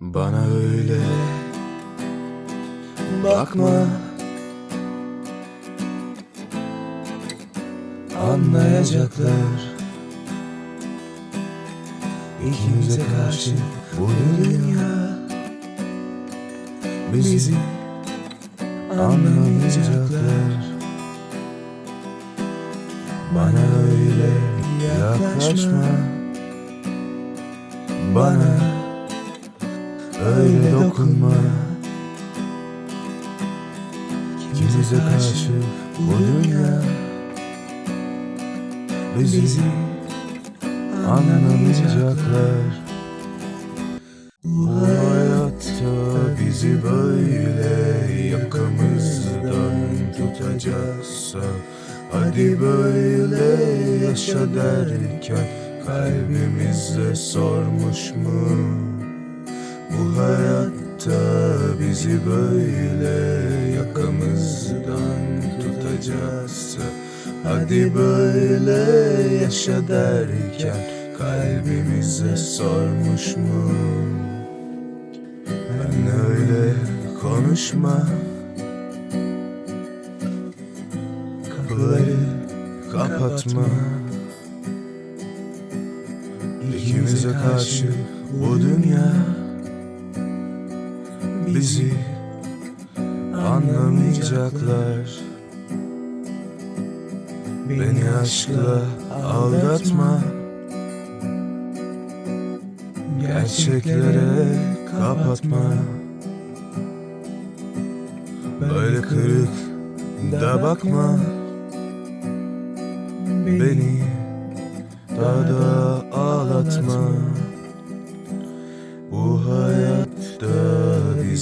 Bana öyle bakma. Anlayacaklar. İkimize karşı bu dünya Bizi anlamayacaklar. Bana öyle yaklaşma. Bana öyle dokunma. İkimize karşı bu dünya Bizi anlamayacaklar. Bu hayatta bizi böyle yakamızdan tutacaksa Hadi böyle yaşa derken kalbimizde sormuş mu? Bu hayatta bizi böyle yakamızdan tutacaksa Hadi böyle yaşa derken kalbimize sormuş mu? Ben öyle konuşma Kapıları kapatma İkimize karşı bu dünya Bizi anlamayacaklar. Beni aşkla aldatma. Gerçeklere kapatma. Böyle kırık da bakma. Beni daha da ağlatma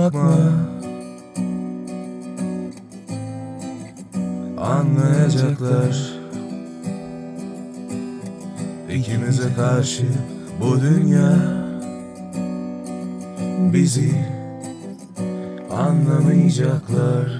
bakma. Anlayacaklar. İkimize karşı bu dünya Bizi anlamayacaklar